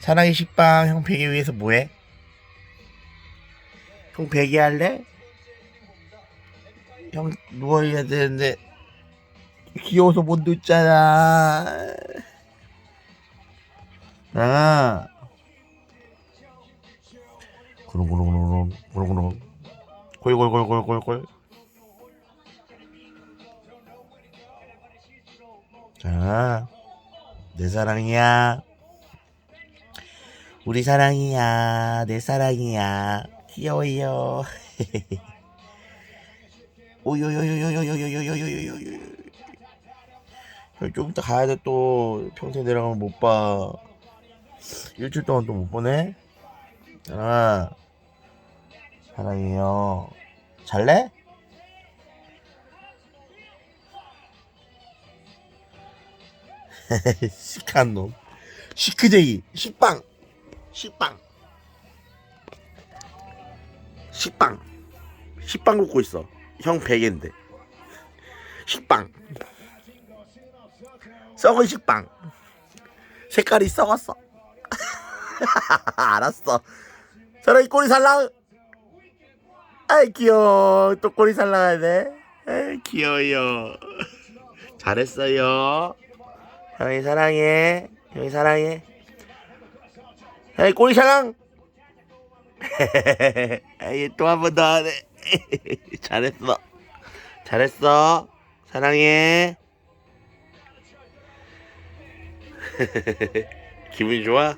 사랑의 식빵 형 베개 위해서 뭐해? 형 베개 할래? 형 누워야 되는데 귀여워서 못 눕잖아 아 구렁구렁구렁 구렁구렁 골골골골골골 자, 내 사랑이야. 우리 사랑이야. 내 사랑이야. 귀여워요. 오요요요요요요요요요요요. 좀 이따 가야 돼 또. 평생 내려가면 못 봐. 일주일 동안 또 못 보네. 아, 사랑해요. 잘래? 시크한 놈. 시크제이. 식빵. 식빵. 식빵. 식빵 굽고 있어. 형 베개인데. 식빵. 썩은 식빵. 색깔이 썩었어. 알았어. 저런 꼬리 살랑. 아이 귀여워. 또 꼬리 살랑해야 돼. 아이 귀여워요. 잘했어요. 형이 사랑해. 형이 사랑해. 에이 꼬리 사랑. 에이 또 한 번 더 하네. 잘했어. 잘했어. 사랑해. 기분이 좋아?